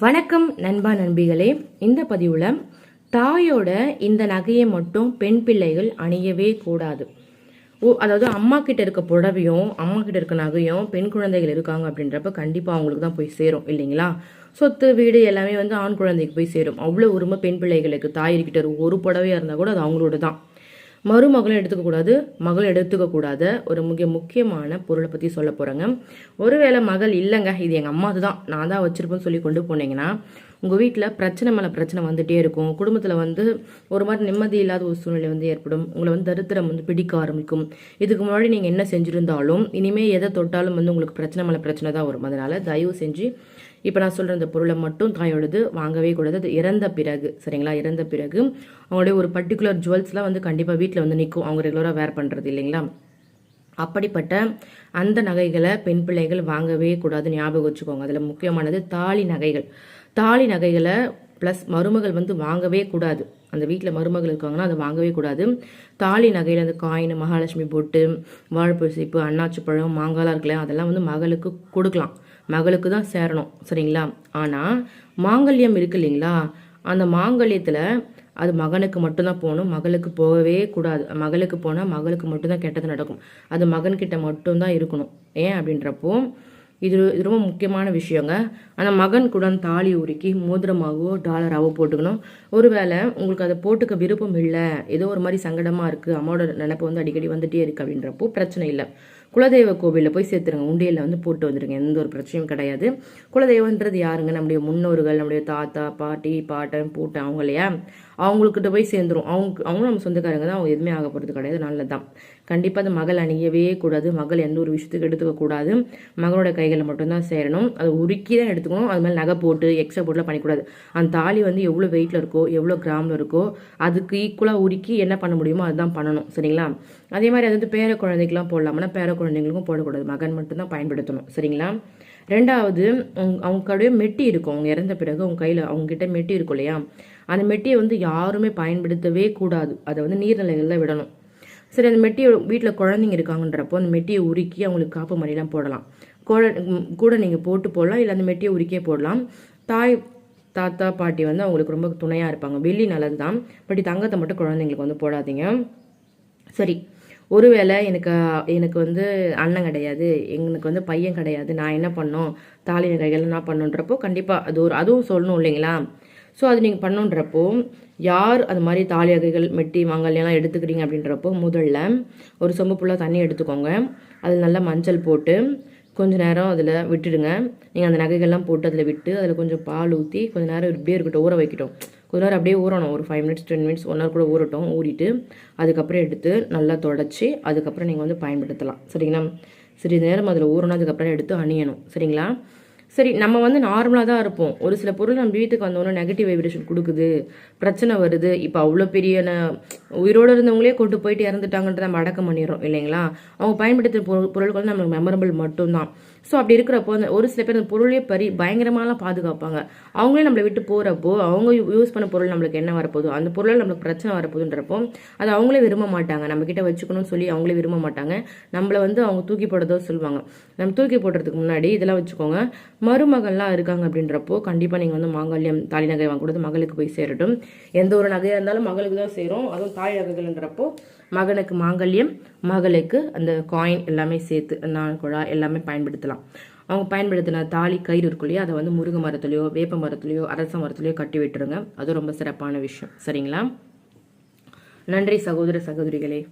வணக்கம் நண்பா நண்பிகளே. இந்த பதிவில் தாயோட இந்த நகையை மட்டும் பெண் பிள்ளைகள் அணியவே கூடாது. ஓ அதாவது அம்மா கிட்ட இருக்க புடவையும் அம்மா கிட்ட இருக்க நகையும் பெண் குழந்தைகள் இருக்காங்க அப்படின்றப்ப கண்டிப்பாக அவங்களுக்கு தான் போய் சேரும் இல்லைங்களா? சொத்து வீடு எல்லாமே வந்து ஆண் குழந்தைக்கு போய் சேரும். அவ்வளோ உரிமை பெண் பிள்ளைகளுக்கு தாயிருக்கிட்ட ஒரு- ஒரு புடவையாக இருந்தால் கூட அது அவங்களோட தான் மருமகளும் எடுத்துக்கக்கூடாது மகள் எடுத்துக்கக்கூடாத ஒரு மிக முக்கியமான பொருளை பற்றி சொல்ல போகிறேங்க ஒருவேளை மகள் இல்லைங்க இது எங்கள் அம்மாது தான் நான் தான் வச்சுருப்பேன்னு சொல்லி கொண்டு போனீங்கன்னா உங்கள் வீட்டில் பிரச்சனை மேலே பிரச்சனை வந்துகிட்டே இருக்கும். குடும்பத்தில் வந்து ஒரு மாதிரி நிம்மதி இல்லாத ஒரு சூழ்நிலை வந்து ஏற்படும். உங்களை வந்து தரித்திரம் வந்து பிடிக்க ஆரம்பிக்கும். இதுக்கு முன்னாடி நீங்கள் என்ன செஞ்சுருந்தாலும் இனிமேல் எதை தொட்டாலும் வந்து உங்களுக்கு பிரச்சனை மேலே பிரச்சனை தான் வரும். அதனால் தயவு செஞ்சு இப்போ நான் சொல்கிற இந்த பொருளை மட்டும் தாயோடது வாங்கவே கூடாது. அது இறந்த பிறகு சரிங்களா? இறந்த பிறகு அவங்களுடைய ஒரு பர்டிகுலர் ஜுவல்ஸ்லாம் வந்து கண்டிப்பாக வீட்டில் வந்து நிற்கும் அவங்க ரெகுலராக வேர் பண்ணுறது இல்லைங்களா? அப்படிப்பட்ட அந்த நகைகளை பெண் பிள்ளைகள் வாங்கவே கூடாது. ஞாபகம் வச்சுக்கோங்க. அதில் முக்கியமானது தாலி நகைகள். தாலி நகைகளை ப்ளஸ் மருமகள் வந்து வாங்கவே கூடாது. அந்த வீட்டில் மருமகள் இருக்காங்கன்னா அதை வாங்கவே கூடாது. தாலி நகையில் அந்த காயின் மகாலட்சுமி பொட்டு வாழைப்பழ சீப்பு அன்னாச்சி பழம் மாங்காலாம் இருக்குல்ல அதெல்லாம் வந்து மகளுக்கு கொடுக்கலாம். மகளுக்கு தான் சேரணும். சரிங்களா? ஆனால் மாங்கல்யம் இருக்கு இல்லைங்களா? அந்த மாங்கல்யத்தில் அது மகனுக்கு மட்டும்தான் போகணும். மகளுக்கு போகவே கூடாது. மகளுக்கு போனால் மகளுக்கு மட்டும்தான் கெட்டது நடக்கும். அது மகன்கிட்ட மட்டும்தான் இருக்கணும். ஏன் அப்படின்றப்போ இது இது ரொம்ப முக்கியமான விஷயங்க. ஆனால் மகன் கூட தாலி உருக்கி மோதிரமாகவோ டாலராகவோ போட்டுக்கணும். ஒருவேளை உங்களுக்கு அதை போட்டுக்க விருப்பம் இல்லை. ஏதோ ஒரு மாதிரி சங்கடமாக இருக்குது அம்மாவோட நினப்பு வந்து அடிக்கடி வந்துட்டே இருக்குது அப்படின்றப்போ பிரச்சனை இல்லை. குலதெய்வ கோவிலில் போய் சேர்த்துருங்க. உண்டியலில் வந்து போட்டு வந்துருங்க. எந்த ஒரு பிரச்சனையும் கிடையாது. குலதெய்வன்றது யாருங்க? நம்முடைய முன்னோர்கள் நம்முடைய தாத்தா பாட்டி பாட்டன் பூட்டன் அவங்க இல்லையா? அவங்கக்கிட்ட போய் சேர்ந்துரும். அவங்க அவங்களும் நம்ம சொந்தக்காரங்க தான். அவங்க எதுவுமே ஆக போகிறது கிடையாது. நல்லது தான் கண்டிப்பாக அது மகள் அணியவே கூடாது. மகள் எந்த ஒரு விஷயத்துக்கு எடுத்துக்க கூடாது. மகளோட கைகளில் மட்டும்தான் சேரணும். அது உருக்கி தான் எடுத்துக்கணும். அது மாதிரி நகை போட்டு எக்ஸ்ட்ரா போட்டுலாம் பண்ணிக்கூடாது. அந்த தாலி வந்து எவ்வளோ வெயிட்டில் இருக்கோ எவ்வளோ கிராமில் இருக்கோ அதுக்கு ஈக்குவலாக உருக்கி என்ன பண்ண முடியுமோ அதுதான் பண்ணணும். சரிங்களா? அதே மாதிரி அது வந்து பேர குழந்தைக்கெலாம் போடலாம்னா பேர குழந்தைங்களுக்கும் போடக்கூடாது. மகன் மட்டும்தான் பயன்படுத்தணும். சரிங்களா? ரெண்டாவது அவங்க மெட்டி இருக்கும். அவங்க இறந்த பிறகு அவங்க கையில் அவங்ககிட்ட மெட்டி இருக்கும் இல்லையா? அந்த மெட்டியை வந்து யாருமே பயன்படுத்தவே கூடாது. அதை வந்து நீர்நிலைகளில் விடணும். சரி அந்த மெட்டியை வீட்டில் குழந்தைங்க இருக்காங்கன்றப்போ அந்த மெட்டியை உருக்கி அவங்களுக்கு காப்பு மாதிரிலாம் போடலாம். கூட கூட நீங்கள் போட்டு போடலாம். இல்லை அந்த மெட்டியை உருக்கியே போடலாம். தாய் தாத்தா பாட்டி வந்து அவங்களுக்கு ரொம்ப துணையாக இருப்பாங்க. வெள்ளி நல்லது தான் பட் தங்கத்தை மட்டும் குழந்தைங்களுக்கு வந்து போடாதீங்க. சரி ஒருவேளை எனக்கு எனக்கு வந்து அண்ணன் கிடையாது எனக்கு வந்து பையன் கிடையாது நான் என்ன பண்ணோம் தாலி நகைகள் என்ன பண்ணுன்றப்போ கண்டிப்பாக அது ஒரு அதுவும் சொல்லணும் இல்லைங்களா? ஸோ அது நீங்கள் பண்ணுன்றப்போ யார் அது மாதிரி தாலி நகைகள் மெட்டி மாங்கல்யெல்லாம் எடுத்துக்கிறீங்க அப்படின்றப்போ முதல்ல ஒரு சொம்பு ஃபுல்லாக தண்ணி எடுத்துக்கோங்க. அதில் நல்லா மஞ்சள் போட்டு கொஞ்ச நேரம் அதில் விட்டுடுங்க. நீங்கள் அந்த நகைகள்லாம் போட்டு அதில் விட்டு அதில் கொஞ்சம் பால் ஊற்றி கொஞ்சம் நேரம் இப்படியே இருக்கட்டும் ஊற வைக்கட்டும். கொஞ்ச நேரம் அப்படியே ஊறணும். ஒரு five minutes ten minutes one hour கூட ஊறட்டும். ஊறிட்டு அதுக்கப்புறம் எடுத்து நல்லா தொடச்சி அதுக்கப்புறம் நீங்கள் வந்து பயன்படுத்தலாம். சரிங்களா? சரி நேரம் அதில் ஊறணும். அதுக்கப்புறம் எடுத்து அணியணும். சரிங்களா? சரி நம்ம வந்து நார்மலாக தான் இருப்போம். ஒரு சில பொருள் நம்ம வீட்டுக்கு வந்தோன்னே நெகட்டிவ் வைப்ரேஷன் கொடுக்குது. பிரச்சனை வருது. இப்போ அவ்வளோ பெரிய ந- உயிரோடு இருந்தவங்களே கொண்டு போயிட்டு இறந்துட்டாங்கன்றத நம்ம அடக்கம் பண்ணிடுறோம் இல்லைங்களா? அவங்க பயன்படுத்துகிற பொருள் பொருட்கள் வந்து நம்மளுக்கு மெமரபிள் மட்டும்தான். ஸோ அப்படி இருக்கிறப்போ அந்த ஒரு சில பேர் அந்த பொருளே பறி பயங்கரமாலாம் பாதுகாப்பாங்க. அவங்களே நம்மளை விட்டு போகிறப்போ அவங்க யூஸ் பண்ண பொருள் நம்மளுக்கு என்ன வரப்போதும் அந்த பொருளால் நம்மளுக்கு பிரச்சனை வரப்போகுதுன்றப்போ அதை அவங்களே விரும்ப மாட்டாங்க. நம்ம கிட்ட வச்சுக்கணும்னு சொல்லி அவங்களே விரும்ப மாட்டாங்க. நம்மளை வந்து அவங்க தூக்கி போடுறதோ சொல்லுவாங்க. நம்ம தூக்கி போடுறதுக்கு முன்னாடி இதெல்லாம் வச்சுக்கோங்க. மருமகள்லாம் இருக்காங்க அப்படின்றப்போ கண்டிப்பாக நீங்கள் வந்து மாங்கல்யம் தாலி நகை வாங்கக்கூடாது. மகளுக்கு போய் சேரட்டும். எந்த ஒரு நகையாக இருந்தாலும் மகளுக்கு தான் சேரும். அதுவும் தாலி நகைகள்ன்றப்போ மகனுக்கு மாங்கல்யம் மகளுக்கு அந்த காயின் எல்லாமே சேர்த்து நான் குழா எல்லாமே பயன்படுத்தலாம். அவங்க பயன்படுத்தின தாலி கயிறு இருக்கும் இல்லையா அதை வந்து முருங்கை மரத்துலையோ வேப்ப மரத்துலையோ அரச மரத்துலையோ கட்டி விட்டுருங்க. அது ரொம்ப சிறப்பான விஷயம். சரிங்களா? நன்றி சகோதர சகோதரிகளே.